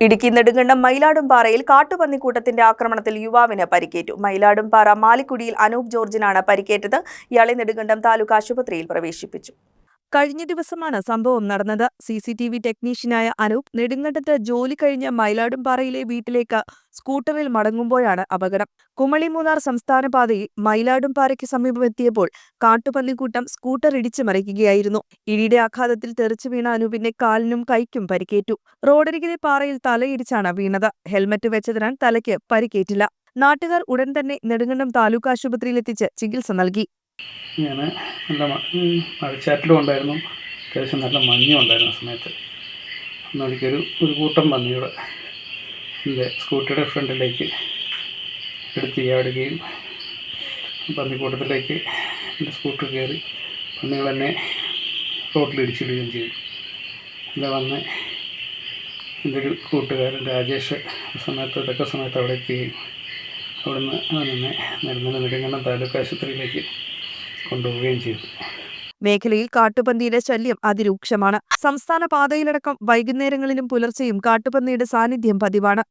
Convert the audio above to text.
ഇടുക്കി നെടുങ്കണ്ടം മയിലാടുംപാറയിൽ കാട്ടുപന്നിക്കൂട്ടത്തിന്റെ ആക്രമണത്തിൽ യുവാവിന് പരിക്കേറ്റു. മയിലാടുംപാറ മാലിക്കുടിയിൽ അനൂപ് ജോർജിനാണ് പരിക്കേറ്റത്. ഇയാളെ നെടുങ്കണ്ടം താലൂക്ക് ആശുപത്രിയിൽ പ്രവേശിപ്പിച്ചു. കഴിഞ്ഞ ദിവസമാണ് സംഭവം നടന്നത്. സി സി ടി വി ടെക്നീഷ്യനായ അനൂപ് നെടുങ്കണ്ടത്ത് ജോലി കഴിഞ്ഞ മയിലാടുംപാറയിലെ വീട്ടിലേക്ക് സ്കൂട്ടറിൽ മടങ്ങുമ്പോഴാണ് അപകടം. കുമളി മൂന്നാർ സംസ്ഥാന പാതയിൽ മയിലാടുംപാറയ്ക്ക് സമീപമെത്തിയപ്പോൾ കാട്ടുപന്നിക്കൂട്ടം സ്കൂട്ടർ ഇടിച്ചു മറിക്കുകയായിരുന്നു ഇടിയുടെ ആഘാതത്തിൽ തെറിച്ചു വീണ അനൂപിന്റെ കാലിനും കൈക്കും പരിക്കേറ്റു. റോഡരികിലെ പാറയിൽ തലയിടിച്ചാണ് വീണത്. ഹെൽമറ്റ് വെച്ചതിനാൽ തലയ്ക്ക് പരിക്കേറ്റില്ല. നാട്ടുകാർ ഉടൻ തന്നെ നെടുങ്കണ്ടം താലൂക്ക് ആശുപത്രിയിലെത്തിച്ച് ചികിത്സ നൽകി. നല്ല മഴച്ചാറ്റലും ഉണ്ടായിരുന്നു. അത്യാവശ്യം നല്ല മഞ്ഞും ഉണ്ടായിരുന്നു ആ സമയത്ത്. അന്നൊരിക്കൊരു ഒരു കൂട്ടം പന്നിയുടെ എന്റെ സ്കൂട്ടിയുടെ ഫ്രണ്ടിലേക്ക് എടുത്ത് ചാടുകയും പന്നിക്കൂട്ടത്തിലേക്ക് എന്റെ സ്കൂട്ടർ കയറി പന്നികൾ എന്നെ റോട്ടിൽ ഇടിച്ചിടുകയും ചെയ്തു. ഇവിടെ വന്ന് എന്റെ ഒരു കൂട്ടുകാരൻ രാജേഷ് സമയത്ത് ഇതൊക്കെ സമയത്ത് അവിടെ എത്തുകയും അവിടുന്ന് അവൻ എന്നെ നെടുങ്കണ്ടം നെടുങ്കണ്ടം താലൂക്ക് ആശുപത്രിയിലേക്ക് കൊണ്ടുപോവുകയും ചെയ്തു. മേഖലയിൽ കാട്ടുപന്നിയുടെ ശല്യം അതിരൂക്ഷമാണ്. സംസ്ഥാന പാതയിലടക്കം വൈകുന്നേരങ്ങളിലും പുലർച്ചെയും കാട്ടുപന്നിയുടെ സാന്നിധ്യം പതിവാണ്.